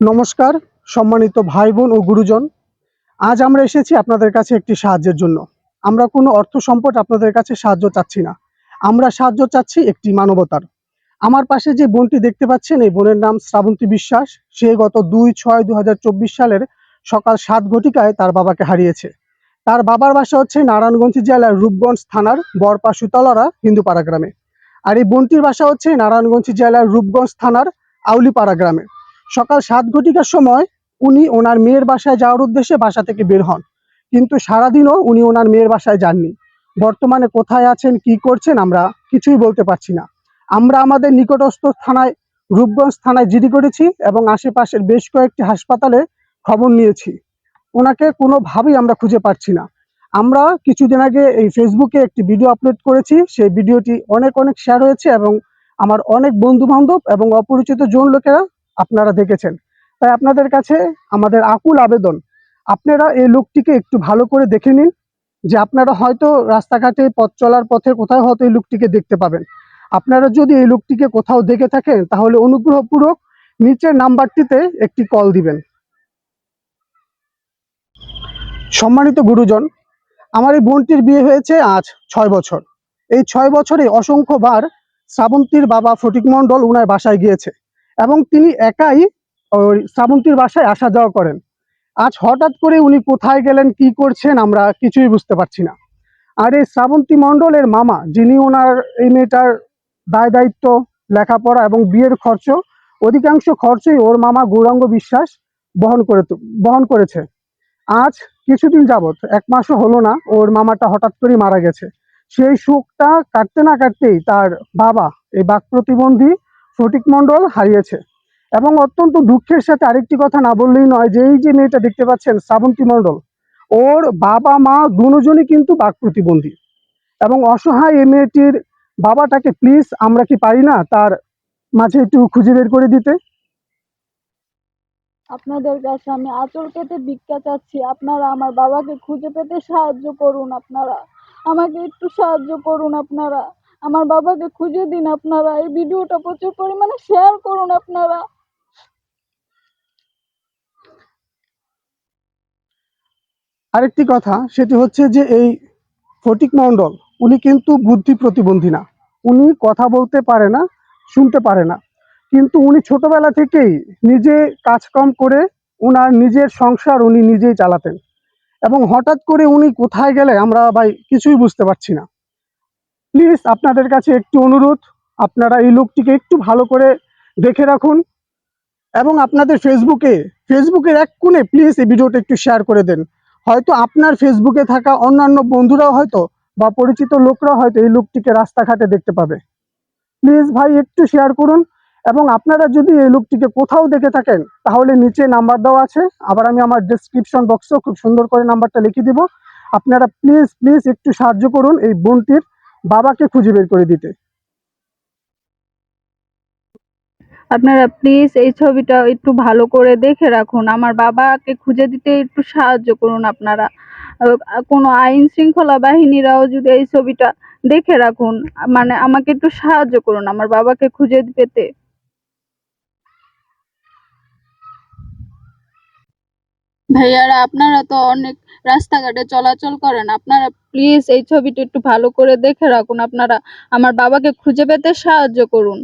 নমস্কার, সম্মানিত ভাই বোন ও গুরুজন। আজ আমরা এসেছি আপনাদের কাছে একটি সাহায্যের জন্য। আমরা কোনো অর্থ সম্পদ আপনাদের কাছে সাহায্য চাচ্ছি না। আমরা সাহায্য চাচ্ছি একটি মানবতার। আমার পাশে যে বোনটি দেখতে পাচ্ছেন, এই বোনের নাম শ্রাবন্তী বিশ্বাস। সে গত দুই ছয় দু সালের সকাল সাত ঘটিকায় তার বাবাকে হারিয়েছে। তার বাবার বাসা হচ্ছে নারায়ণগঞ্জ জেলার রূপগঞ্জ থানার বরপা সুতলরা, হিন্দুপাড়া গ্রামে। আর এই বোনটির বাসা হচ্ছে নারায়ণগঞ্জ জেলার রূপগঞ্জ থানার আউলিপাড়া গ্রামে। সকাল সাত ঘটিকার সময় উনি ওনার মেয়ের বাসায় যাওয়ার উদ্দেশ্যে বাসা থেকে বের হন। কিন্তু সারাদিনও উনি ওনার মেয়ের বাসায় যাননি। বর্তমানে কোথায় আছেন, কি করছেন আমরা কিছুই বলতে পারছি না। আমরা আমাদের নিকটস্থ থানায়, রূপগঞ্জ থানায় জিডি করেছি এবং আশেপাশের বেশ কয়েকটি হাসপাতালে খবর নিয়েছি। ওনাকে কোনোভাবেই আমরা খুঁজে পাচ্ছি না। আমরা কিছুদিন আগে এই ফেসবুকে একটি ভিডিও আপলোড করেছি। সেই ভিডিওটি অনেক অনেক শেয়ার হয়েছে এবং আমার অনেক বন্ধু বান্ধব এবং অপরিচিত জন লোকেরা আপনারা দেখেছেন। তাই আপনাদের কাছে আমাদের আকুল আবেদন, আপনারা এই লোকটিকে একটু ভালো করে দেখে নিন যে আপনারা হয়তো রাস্তাঘাটে পথ চলার পথে কোথাও হয়তো এই লোকটিকে দেখতে পাবেন। আপনারা যদি এই লোকটিকে কোথাও দেখে থাকেন, তাহলে অনুগ্রহপূর্বক নিচের নাম্বারটিতে একটি কল দিবেন। সম্মানিত গুরুজন, আমার এই বোনটির বিয়ে হয়েছে আজ ছয় বছর। এই ছয় বছরে অসংখ্যবার শ্রাবন্তীর বাবা ফটিক মণ্ডল উনার বাসায় গিয়েছে। এবং তিনি একাই ওই শ্রাবন্তীর বাসায় আসা যাওয়া করেন। আজ হঠাৎ করে উনি কোথায় গেলেন, কি করছেন, আমরা কিছুই বুঝতে পারছি না। আর এই শ্রাবন্তী মণ্ডলের মামা, যিনি ওনার এই মেয়েটার দায় দায়িত্ব, লেখাপড়া এবং বিয়ের খরচ, অধিকাংশ খরচই ওর মামা গৌরাঙ্গ বিশ্বাস বহন করে বহন করেছে। আজ কিছুদিন যাবত এক মাসও হলো না, ওর মামাটা হঠাৎ করেই মারা গেছে। সেই শোকটা কাটতে না কাটতেই তার বাবা, এই বাক প্রতিবন্ধী ফটিক মণ্ডল হারিয়েছে। এবং অত্যন্ত দুঃখের সাথে আরেকটি কথা না বললেই নয় যে এই যে মেয়েটা দেখতে পাচ্ছেন, শ্রাবন্তী মণ্ডল ওর বাবা, মা দুজনই কিন্তু বাক প্রতিবন্ধী এবং অসহায় এই মেয়েটির বাবাটাকে, প্লিজ, আমরা কি পারি না? তার মাঝে একটু খুঁজে বের করে দিতে। আপনাদের কাছে আমি আঁচল পেতে ভিক্ষা চাচ্ছি। আপনারা আমার বাবাকে খুঁজে পেতে সাহায্য করুন আপনারা। আমাকে একটু সাহায্য করুন আপনারা। আমার বাবাকে খুঁজে দিন আপনারা, এই ভিডিওটা প্রচুর পরিমাণে শেয়ার করুন আপনারা। আরেকটি কথা, সেটি হচ্ছে যে এই ফটিক মণ্ডল, উনি কিন্তু বুদ্ধি প্রতিবন্ধী না। উনি কথা বলতে পারে না, শুনতে পারে না। কিন্তু উনি ছোটবেলা থেকেই নিজে কাজকাম করে ওনার নিজের সংসার উনি নিজেই চালাতেন। এবং হঠাৎ করে উনি কোথায় গেলে, আমরা ভাই কিছুই বুঝতে পারছি না। প্লিজ আপনাদের কাছে একটু অনুরোধ, আপনারা এই লোকটিকে একটু ভালো করে দেখে রাখুন এবং আপনাদের ফেসবুকে, ফেসবুকের এক কোণে প্লিজ এই ভিডিওটা একটু শেয়ার করে দেন। হয়তো আপনার ফেসবুকে থাকা অন্যান্য বন্ধুরাও হয়তো বা পরিচিত লোকরা হয়তো এই লোকটিকে রাস্তাঘাটে দেখতে পাবে। প্লিজ ভাই একটু শেয়ার করুন এবং আপনারা যদি এই লোকটিকে কোথাও দেখে থাকেন, তাহলে নিচে নাম্বার দেওয়া আছে। আবার আমি আমার ডেসক্রিপশন বক্সেও খুব সুন্দর করে নাম্বারটা লিখে দিব। আপনারা প্লিজ প্লিজ একটু সাহায্য করুন এই বোনটির। বাবাকে খুঁজে বের করে দিতে। আপনারা প্লিজ এই ছবিটা একটু ভালো করে দেখে রাখুন। আমার বাবাকে খুঁজে দিতে একটু সাহায্য করুন আপনারা। কোনো আইন শৃঙ্খলা বাহিনীরাও যদি এই ছবিটা দেখে রাখুন মানে আমাকে একটু সাহায্য করুন আমার বাবাকে খুঁজে পেতে। ভাইয়ারা, আপনারা তো অনেক রাস্তাঘাটে চলাচল করেন। আপনারা প্লিজ এই ছবিটি একটু ভালো করে দেখে রাখুন। আপনারা আমার বাবাকে খুঁজে পেতে সাহায্য করুন।